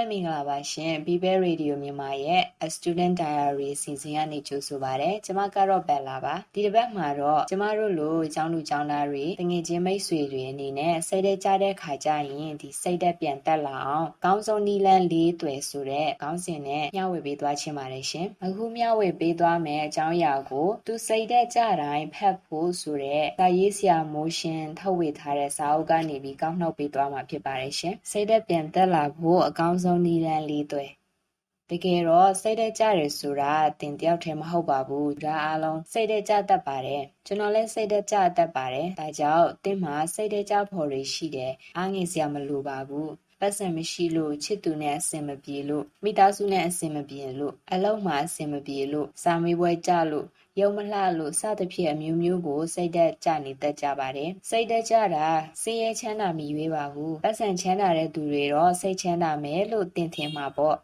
အားလုံးပဲမင်္ဂလာပါရှင် Bible Radio မြန်မာရဲ့ A Student Diary အစီအစဉ်ကနေကြိုဆိုပါရစေ။ကျွန်မကတော့ဘယ်လာပါ။ဒီတစ်ပတ်မှာတော့ကျမတို့လိုအကြောင်းလူကြောင်းသားတွေတငယ်ချင်းမိတ်ဆွေတွေအနေနဲ့စိတ်ထဲကြတဲ့ခါကြရင်ဒီစိတ်သက်ပြန်တက်လာအောင်ကောင်းဆုံးနီလန်းလေးတွေဆိုတဲ့ခေါင်းစဉ်နဲ့မျှဝေပေးသွားချင်ပါတယ်ရှင်။အခုမျှဝေပေးသွားမယ်အကြောင်းအရာကိုသူစိတ်သက်ကြတိုင်းဖတ်ဖို့ဆိုတဲ့စာရေးဆရာမိုးရှင်ထုတ်ဝေထားတဲ့စာအုပ်ကနေပြီးကောက်နှုတ်ပေးသွားမှာဖြစ်ပါတယ်ရှင်။စိတ်သက်ပြန်တက်လာဖို့အကောင်းဆုံးနည်းလမ်းလေးတွေတကယ်တော့စိတ်တကြတယ်ဆိုတာတင်တယောက်တည်းမဟုတ်ပါဘူးဒါအားလုံးစိတ်တကြတတ်ပါတယ်ကျွန်တော်လည်းစိတ်တကြတတ်ပါတယ်ဒါကြောင့်တင်မှာစိတ်တကြဖို့တွေရှိတယ်အားငယ်စရာမလိုပါဘူး ပတ်စံမရှိလို့ချစ်သူနဲ့အဆင်မပြေလို့မိသားစုနဲ့အဆင်မပြေလို့အလုံးမှာအဆင်မပြေလို့စာမေးပွဲကြလို့ယုံမလှလို့စသဖြင့်အမျိုးမျိုးကိုစိတ်သက်ကြနေတတ်ကြပါတယ်စိတ်သက်ကြတာစေရဲချမ်းသာမိရွေးပါဘူးပတ်စံချမ်းသာတဲ့သူတွေတော့စိတ်ချမ်းသာမယ်လို့တင်ထင်မှာပေါ့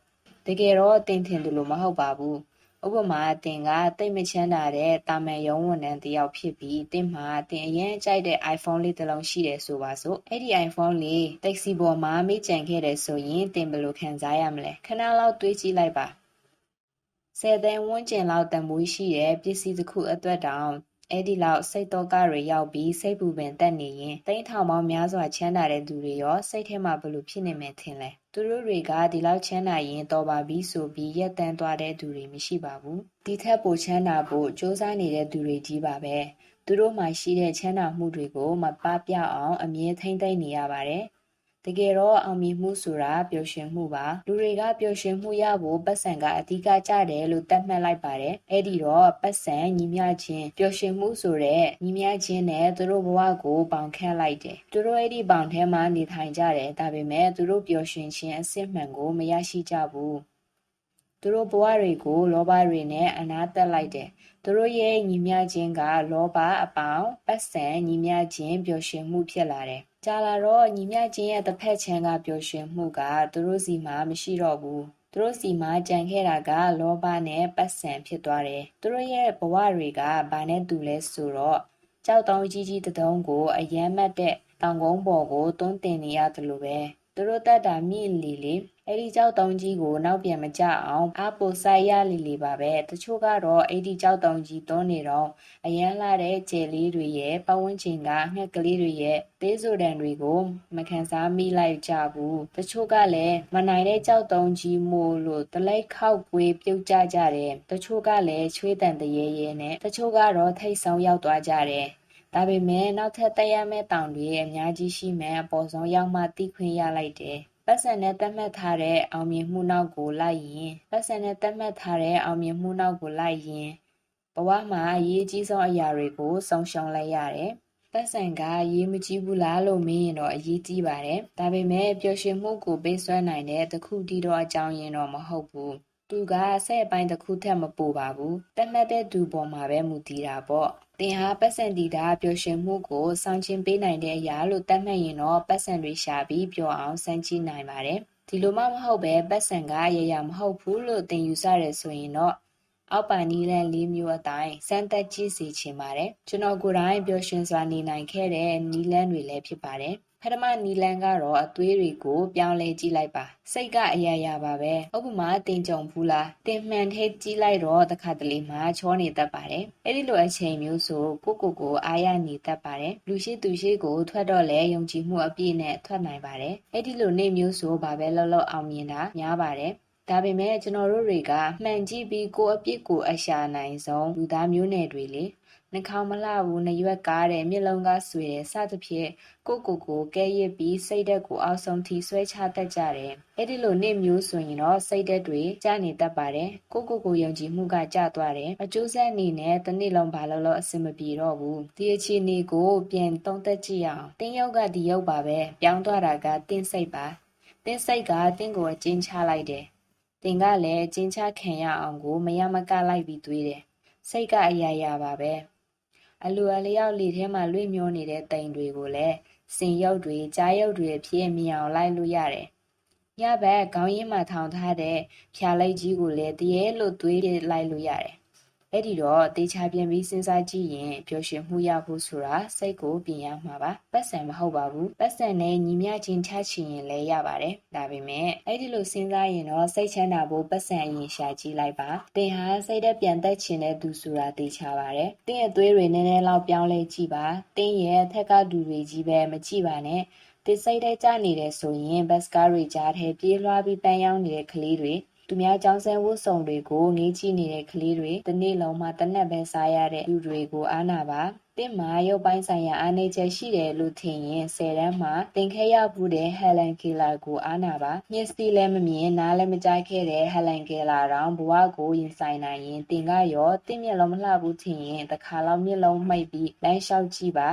တကယ်တော့တင်ထင်တယ်လို့မဟုတ်ပါဘူး ဥပမာတင်ကတိတ်မချမ်းသာတဲ့တာမန်ရုံးဝန်ထမ်းတစ်ယောက်ဖြစ်ပြီးတင်မှာတင်အရင်ကြိုက်တဲ့ iPhone လေးတစ်လုံးရှိတယ်ဆိုပါစို့အဲ့ဒီ iPhone လေးတက်စီပေါ်မှာမိကြံခဲ့တယ်ဆိုရင်တင်ဘယ်လိုခံစားရမလဲခဏလောက်တွေးကြည့်လိုက်ပါဆယ်သိန်းဝန်းကျင်လောက်တန်ဖိုးရှိတဲ့ပစ္စည်းတစ်ခုအတွက်တောင် အဲ့ဒီလောက်စိတ်တော့ကတွေရောက်ပြီးစိတ်ပူပင်တက်နေရင်တိမ့်ထောင်ပေါင်းများစွာချမ်းသာတဲ့သူတွေရောစိတ်ထဲမှာဘလို့ဖြစ်နေမယ်ထင်လဲသူတို့တွေကဒီလောက်ချမ်းသာရင်တော်ပါပြီဆိုပြီးရက်တန်းသွားတဲ့သူတွေမရှိပါဘူးဒီထက်ပိုချမ်းသာဖို့စ조사နေတဲ့သူတွေကြီးပါပဲသူတို့မှရှိတဲ့ချမ်းသာမှုတွေကိုမပပျောက်အောင်အမြဲထိမ့်သိမ့်နေရပါတယ် တကယ်တော့အောင်မြင်မှုဆိုတာပျော်ရွှင်မှုပါလူတွေကပျော်ရွှင်မှုရဖို့ပတ်စံကအဓိကကြတယ်လို့သတ်မှတ်လိုက်ပါတယ်အဲ့ဒီတော့ပတ်စံညီမျှခြင်းပျော်ရွှင်မှုဆိုတဲ့ညီမျှခြင်းနဲ့သူတို့ဘဝကိုပေါင်ခန့်လိုက်တယ်သူတို့အဲ့ဒီပေါင်ထဲမှာနေထိုင်ကြတယ်ဒါပေမဲ့သူတို့ပျော်ရွှင်ခြင်းအစစ်မှန်ကိုမရရှိကြဘူးသူတို့ဘဝတွေကိုလောဘတွေနဲ့အနာတက်လိုက်တယ်သူတို့ရဲ့ညီမျှခြင်းကလောဘအပေါင်းပတ်စံညီမျှခြင်းပျော်ရွှင်မှုဖြစ်လာတယ် ကြာလာတော့ညီမျှချင်းရဲ့တစ်ဖက်ချမ်းကပျော်ရွှင်မှုကသူတို့စီမှာမရှိတော့ဘူးသူတို့စီမှာကြံခဲ့တာကလောဘနဲ့ပတ်စံဖြစ်သွားတယ်သူတို့ရဲ့ဘဝတွေကဘာနဲ့တူလဲဆိုတော့ကြောက်တောင်းကြီးကြီးတတုံးကိုအယမ်းမတ်တဲ့တောင်ကုန်းပေါ်ကိုတွန်းတင်နေရတယ်လို့ပဲသူတို့တက်တာမြင့်လီလီ အဲ့ဒီကြောက်တုံးကြီးကိုနောက်ပြန်မကြအောင်အပိုဆိုင်ရလီလီပါပဲတချို့ကတော့အဲ့ဒီကြောက်တုံးကြီးတွန်းနေတော့အရန်လာတဲ့ကျယ်လေးတွေရဲ့ပဝန်းကျင်ကငှက်ကလေးတွေရဲ့သေးဆိုတံတွေကိုမခံစားမိလိုက်ကြဘူးတချို့ကလည်းမနိုင်တဲ့ကြောက်တုံးကြီးမို့လို့တလိုက်ခောက်ကွေးပြုတ်ကြကြတယ်တချို့ကလည်းချွေးတန်တရေရဲနဲ့တချို့ကတော့ထိတ်ဆောင်ရောက်သွားကြတယ်ဒါပေမဲ့နောက်ထပ်တက်ရမယ့်တောင်တွေအများကြီးရှိမယ်အပေါ်ဆုံးရောက်မှတီးခွင့်ရလိုက်တယ် ပတ်စံနဲ့တက်မှတ်ထားတဲ့အောင်မြင်မှုနောက်ကိုလိုက်ရင်ပတ်စံနဲ့တက်မှတ်ထားတဲ့အောင်မြင်မှုနောက်ကိုလိုက်ရင်ဘဝမှာအရေးကြီးဆုံးအရာတွေကိုဆုံးရှုံးလိုက်ရတယ်။ပတ်စံကရေးမကြီးဘူးလားလို့မေးရင်တော့အရေးကြီးပါတယ်။ဒါပေမဲ့ပျော်ရွှင်မှုကိုပေးစွမ်းနိုင်တဲ့တခုတည်းသောအကြောင်းရင်းတော့မဟုတ်ဘူး။သူကဆက်အပိုင်းတစ်ခုထက်မပိုပါဘူး။တက်မှတ်တဲ့သူပေါ်မှာပဲမူတည်တာပေါ့။ သင်ဟာပတ်စံတီတာပျော်ရွှင်မှုကိုဆောင်ကျဉ်ပေးနိုင်တဲ့အရာလို့သတ်မှတ်ရင်တော့ပတ်စံတွေရှာပြီးပျော်အောင်စမ်းကြည့်နိုင်ပါတယ်။ဒီလိုမှမဟုတ်ပဲပတ်စံကရရမဟုတ်ဘူးလို့သင်ယူဆရဆိုရင်တော့အောက်ပန်နီလန်လေးမျိုးအတိုင်းစမ်းသက်ကြည့်စီချင်ပါတယ်။ကျွန်တော်ကိုယ်တိုင်ပျော်ရွှင်စွာနေနိုင်ခဲ့တဲ့နီလန်တွေလည်းဖြစ်ပါတယ်။ပ ထမနီလန်ကတော့အသွေးတွေကိုပြောင်းလဲကြည့်လိုက်ပါစိတ်ကအရာရာပါပဲဥပမာတင်ကြုံဘူးလားတင်မှန်ထဲကြည့်လိုက်တော့တခါတလေမှချောနေတတ်ပါတယ်အဲ့ဒီလိုအချိန်မျိုးဆိုကိုကိုကိုအားရနေတတ်ပါတယ်လူရှိသူရှိကိုထွက်တော့လဲယုံကြည်မှုအပြည့်နဲ့ထွက်နိုင်ပါတယ်အဲ့ဒီလိုနေမျိုးဆိုဘာပဲလောလောအောင်မြင်တာများပါတယ်ဒါပေမဲ့ကျွန်တော်တို့တွေကမှန်ကြည့်ပြီးကိုအပြစ်ကိုအရှာနိုင်ဆုံးလူသားမျိုးနွယ်တွေလေ နှခေါင်းမလှဘူးနှရွက်ကားတယ်မျက်လုံးကဆွေတယ်စသဖြင့်ကိုကိုကိုကဲရစ်ပြီးစိတ်ဓာတ်ကိုအောက်ဆုံးထိဆွဲချတတ်ကြတယ်အဲ့ဒီလိုနေ့မျိုးဆိုရင်တော့စိတ်ဓာတ်တွေကျနေတတ်ပါတယ်ကိုကိုကိုယုံကြည်မှုကကျသွားတယ်အကျိုးဆက်အနေနဲ့တစ်နေ့လုံးဘာလို့လို့အဆင်မပြေတော့ဘူးဒီအခြေအနေကိုပြန်သုံးသပ်ကြည့်အောင်တင်းယောက်ကဒီယောက်ပါပဲပြောင်းသွားတာကတင်းစိတ်ပါတင်းစိတ်ကတင်းကိုအကျဉ်းချလိုက်တယ်တင်ကလည်းအကျဉ်းချခံရအောင်ကိုမရမကလိုက်ပြီးတွေးတယ်စိတ်ကအရာရာပါပဲ အလိုအလျောက်လေထဲမှာလွင့်မျောနေတဲ့တိမ်တွေကိုလည်းစင်ရုပ်တွေကြားရုပ်တွေဖြစ်မြင်အောင်လိုက်လို့ရတယ်။ညဘက်ခေါင်းရင်းမှာထောင်ထားတဲ့ဖြာလိုက်ကြီးကိုလည်းတရေလို့သွေးလိုက်လို့ရတယ် အဲ့ဒီတော့တေချာပြန်ပြီးစဉ်းစားကြည့်ရင်ပျော်ရွှင်မှုရဖို့ဆိုတာစိတ်ကိုပြင်ရမှာပါပတ်စံမဟုတ်ပါဘူးပတ်စံနဲ့ညီမျှချင်းချချင်ရင်လည်းရပါတယ်ဒါပေမဲ့အဲ့ဒီလိုစဉ်းစားရင်တော့စိတ်ချမ်းသာဖို့ပတ်စံအရင်ရှာကြည့်လိုက်ပါတင်ဟာစိတ်သက်ပြန်သက်ချင်တဲ့သူဆိုတာတေချာပါတယ်တင်ရဲ့သွေးတွေနည်းနည်းလောက်ပြောင်းလဲကြည့်ပါတင်ရဲ့အထက်ကဒူတွေကြီးပဲမကြည့်ပါနဲ့တစ်စိတ်ထဲကြနေတယ်ဆိုရင်ဘတ်စကားတွေကြားထဲပြေးလွှားပြီးပန်းရောက်နေတဲ့ကလေးတွေ သူများကြောင်းဆဲဝတ်စုံတွေကိုငေးကြည့်နေတဲ့ကလေးတွေတစ်နေ့လုံးမှတနက်ပဲစားရတဲ့လူတွေကိုအားနာပါတင့်မှာရုပ်ပိုင်းဆိုင်ရာအားနည်းချက်ရှိတယ်လို့ထင်ရင်ဆယ်တန်းမှာတင်ခဲရဘူးတဲ့ဟယ်လန်ကီလာကိုအားနာပါညစ်စီလည်းမမြင်နားလည်းမကြိုက်ခဲ့တဲ့ဟယ်လန်ကီလာတောင်ဘဝကိုရင်ဆိုင်နိုင်ရင်တင်ကရောတင့်မျက်လုံးမလှဘူးထင်ရင်တစ်ခါလောက်မျက်လုံးမှိတ်ပြီးလမ်းလျှောက်ကြည့်ပါ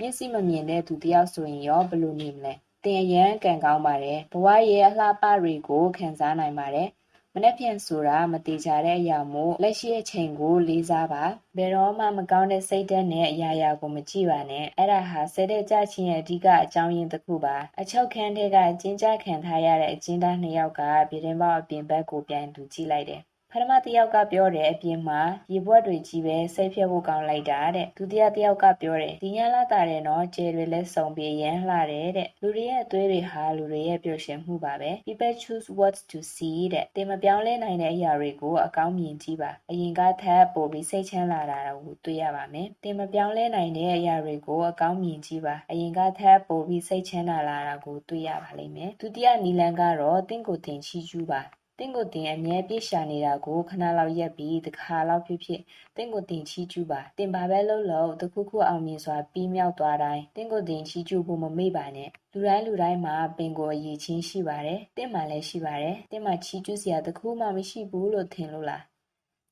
မျက်စိမမြင်တဲ့သူတယောက်ဆိုရင်ရောဘယ်လိုနေမလဲတင်အရန်ကန်ကောင်းပါတယ်ဘဝရဲ့အလှပတွေကိုခံစားနိုင်ပါတယ် မနေ့ပြန်ဆိုတာမတိကြတဲ့အရာမို့လက်ရှိအချိန်ကိုလေးစားပါဘယ်တော့မှမကောင်းတဲ့စိတ်ဓာတ်နဲ့အရာရာကိုမကြည့်ပါနဲ့အဲ့ဒါဟာစိတ်တဲ့ကြချင်းရဲ့အဓိကအကြောင်းရင်းတစ်ခုပါအချုပ်ခန်းထဲကအကျဉ်းချခံထားရတဲ့အကျဉ်းသားနှစ်ယောက်ကပြည်တွင်းပေါက်အပြင်ဘက်ကိုပြန်သူကြည့်လိုက်တယ် ပထမတစ်ယောက်ကပြောတယ်အပြင်မှာရေဘွက်တွေကြီးပဲစိတ်ဖြတ်ဖို့ကောင်းလိုက်တာတဲ့ဒုတိယတစ်ယောက်ကပြောတယ်ဒီညလာတာတယ်နော်ကျယ်တွေလည်းစုံပြီးရမ်းလှတယ်တဲ့လူတွေရဲ့အသွေးတွေဟာလူတွေရဲ့ပျော်ရွှင်မှုပါပဲ people choose what to see တဲ့တင်မပြောင်းလဲနိုင်တဲ့အရာတွေကိုအကောင်းမြင်ကြည့်ပါအရင်ကထပ်ပို့ပြီးစိတ်ချမ်းသာတာကိုတွေ့ရပါမယ်တင်မပြောင်းလဲနိုင်တဲ့အရာတွေကိုအကောင်းမြင်ကြည့်ပါအရင်ကထပ်ပို့ပြီးစိတ်ချမ်းသာလာတာကိုတွေ့ရပါလိမ့်မယ်ဒုတိယနီလန်ကတော့တင့်ကိုတင်ချီကျူးပါ တင့်ကိုတင်အမြဲပြစ်ရှာနေတာကိုခဏလောက်ရက်ပြီးတခါလောက်ဖြစ်ဖြစ်တင့်ကိုတင်ချီကျူးပါတင်ပါပဲလို့လို့တခုခုအောင်မြင်စွာပြီးမြောက်သွားတိုင်းတင့်ကိုတင်ချီကျူးဖို့မမေ့ပါနဲ့လူတိုင်းလူတိုင်းမှာပင်ကိုအရေးချင်းရှိပါတယ်တင့်မှလည်းရှိပါတယ်တင့်မှချီကျူးစရာတခုမှမရှိဘူးလို့ထင်လို့လား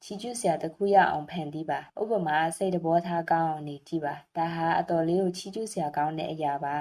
ချီကျူးစရာတခုရအောင်ဖန်တီးပါဥပမာစိတ်တဘောထားကောင်းအောင်နေကြည့်ပါဒါဟာအတော်လေးကိုချီကျူးစရာကောင်းတဲ့အရာပါ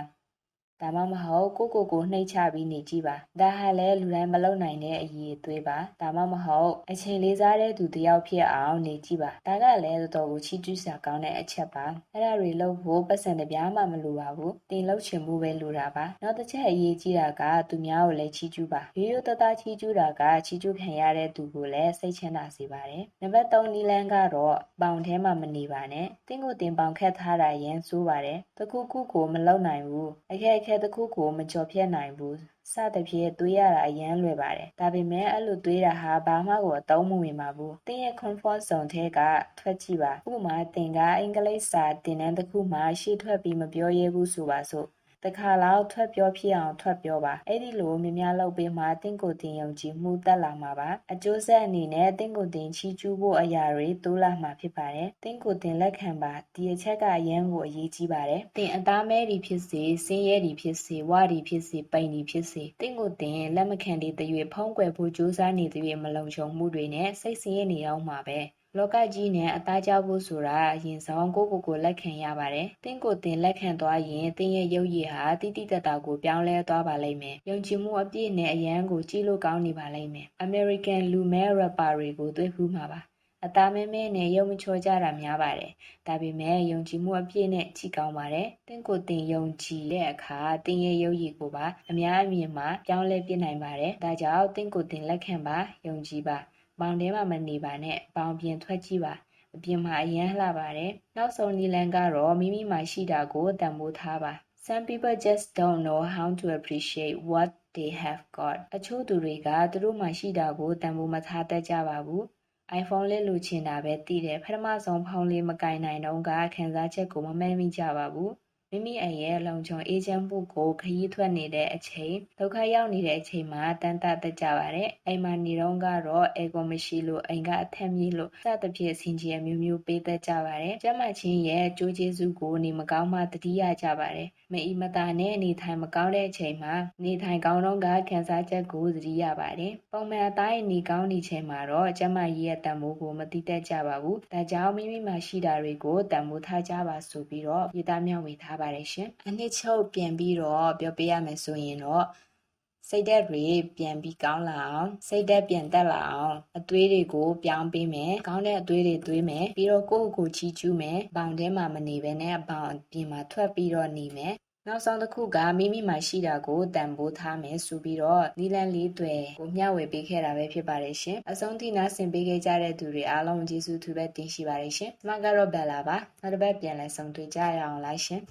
ဒါမှမဟုတ်ကိုကိုကိုနှိမ့်ချပြီးနေကြည့်ပါဒါဟာလည်းလူတိုင်းမလုပ်နိုင်တဲ့အရေးအသွေးပါဒါမှမဟုတ်အချိန်လေးစားတဲ့သူတယောက်ဖြစ်အောင်နေကြည့်ပါဒါကလည်းတော်တော်ကိုချီးကျူးစရာကောင်းတဲ့အချက်ပါအဲ့ဒါတွေလုပ်ဖို့ပတ်စံတပြားမှမလိုပါဘူးတင်လုပ်ချင်မှုပဲလိုတာပါနောက်တစ်ချက်အရေးကြီးတာကသူများကိုလည်းချီးကျူးပါရိုးရိုးသားသားချီးကျူးတာကချီးကျူးခံရတဲ့သူကိုလည်းစိတ်ချမ်းသာစေပါတယ်နံပါတ်3နီလန်းကတော့ပေါင်ထဲမှာမနေပါနဲ့တင်းကိုတင်ပေါင်ခတ်ထားတာရန်ဆိုးပါတယ်တခုခုကိုမလုပ်နိုင်ဘူးအခက်အခဲတစ်ခုကိုမကြော်ဖြတ်နိုင်ဘူးစသဖြင့်တွေးရတာအရန်လွယ်ပါတယ်ဒါပေမဲ့အဲ့လိုတွေးတာဟာဘာမှကိုအသုံးမဝင်ပါဘူးတင်းရဲ့ comfort zone ထဲကထွက်ကြည့်ပါဥပမာတင်ကအင်္ဂလိပ်စာတင်တန်းတစ်ခုမှရှေ့ထွက်ပြီးမပြောရဲဘူးဆိုပါစို့ တခါလောက်ထွက်ပြောဖြစ်အောင်ထွက်ပြောပါအဲ့ဒီလိုမြများလုပ်ပေးမှတင့်ကိုတင်ယုံကြည်မှုတက်လာမှာပါအကျိုးဆက်အနေနဲ့တင့်ကိုတင်ချီးကျူးဖို့အရာတွေတိုးလာမှာဖြစ်ပါတယ်တင့်ကိုတင်လက်ခံပါဒီအချက်ကအရန်ကိုအရေးကြီးပါတယ်တင်အသားမဲဒီဖြစ်စေစင်းရဲဒီဖြစ်စေဝါဒီဖြစ်စေပိန်ဒီဖြစ်စေတင့်ကိုတင်လက်မခံတဲ့တွေဖုံးကွယ်ဖို့ကြိုးစားနေတဲ့တွေမလုံခြုံမှုတွေနဲ့စိတ်ဆင်းရဲနေအောင်မှာပဲ လောကကြီးနဲ့အသားကြောက်ဖို့ဆိုတာရင်ဆောင်ကိုကိုကိုလက်ခံရပါတယ်။တင်းကိုတင်လက်ခံသွားရင်တင်းရဲ့ရုပ်ရည်ဟာတိတိတတ်တာကိုပြောင်းလဲသွားပါလိမ့်မယ်။ယုံကြည်မှုအပြည့်နဲ့အရန်ကိုကြည့်လို့ကောင်းနေပါလိမ့်မယ်။ American လူမဲ rapper တွေကိုတွေ့ဖူးမှာပါ။အသားမဲမဲနဲ့ရုံမချောကြတာများပါတယ်။ဒါပေမဲ့ယုံကြည်မှုအပြည့်နဲ့ကြည့်ကောင်းပါတယ်။တင့်ကိုတင်ယုံကြည်တဲ့အခါတင်းရဲ့ရုပ်ရည်ကိုပါအများအမြင်မှာပြောင်းလဲပြနိုင်ပါတယ်။ဒါကြောင့်တင့်ကိုတင်လက်ခံပါယုံကြည်ပါ။ ပေါင်ထဲမှာမနေပါနဲ့ပေါင်ပြင်ထွက်ကြည့်ပါအပြင်မှာအရန်လှပါတယ်နောက်ဆုံးနီလန်ကတော့မိမိမှာရှိတာကိုတန်ဖိုးထားပါ Some people just don't know how to appreciate what they have got အချို့သူတွေကသူတို့မှရှိတာကိုတန်ဖိုးမထားတတ်ကြပါဘူး iPhone လေးလိုချင်တာပဲတည်တယ်ပထမဆုံးဖုန်းလေးမကင်နိုင်တော့ကခံစားချက်ကိုမမဲမိကြပါဘူး မိမိအရဲ့လုံခြုံအေးချမ်းမှုကိုခရီးထွက်နေတဲ့အချိန်ဒုက္ခရောက်နေတဲ့အချိန်မှာတန်တသက်ကြပါတယ်အိမ်မှာနေတော့ကတော့အေကွန်မရှိလို့အိမ်ကအထက်မြည်လို့စသဖြင့်ဆင်ကြီးအမျိုးမျိုးပေးသက်ကြပါတယ်ကျမချင်းရဲ့ကြိုးကျေးဇူးကိုနေမကောင်းမှတတိယကြပါတယ်မအီမတာနဲ့နေထိုင်မကောင်းတဲ့အချိန်မှာနေထိုင်ကောင်းတော့ကခံစားချက်ကိုသတိရပါတယ်ပုံမှန်အတိုင်းနေကောင်းနေချိန်မှာတော့ကျမကြီးရဲ့တန်ဖိုးကိုမသိတတ်ကြပါဘူးဒါကြောင့်မိမိမှာရှိတာတွေကိုတန်ဖိုးထားကြပါဆိုပြီးတော့ပြည်သားမြောက်ဝေထားပါတယ်ရှင်အနှစ်ချုပ်ပြန်ပြီးတော့ပြောပြရမယ်ဆိုရင်တော့စိတ်ဓာတ်တွေပြန်ပြီးကောင်းလာအောင်စိတ်ဓာတ်ပြန်တက်လာအောင်အသွေးတွေကိုပြောင်းပေးမယ်ကောင်းတဲ့အသွေးတွေသွေးမယ်ပြီးတော့ကိုယ့်ကိုယ်ချီးကျူးမယ်ဘောင်ထဲမှာမနေဘဲနဲ့ဘောင်ပြင်မှာထွက်ပြီးတော့နေမယ်နောက်ဆုံးတစ်ခုကမိမိမှာရှိတာကိုတန်ဖိုးထားမယ်ဆိုပြီးတော့နီလန်လေးတွေကိုမျှဝေပေးခဲ့တာပဲဖြစ်ပါတယ်ရှင်အဆုံးထိနားဆင်ပေးခဲ့ကြတဲ့သူတွေအားလုံးကျေးဇူးထူးပဲတင်ရှိပါတယ်ရှင်ကျွန်မကတော့ဘယ်လာပါနောက်တစ်ပတ်ပြန်လည်ဆုံတွေ့ကြရအောင်လားရှင်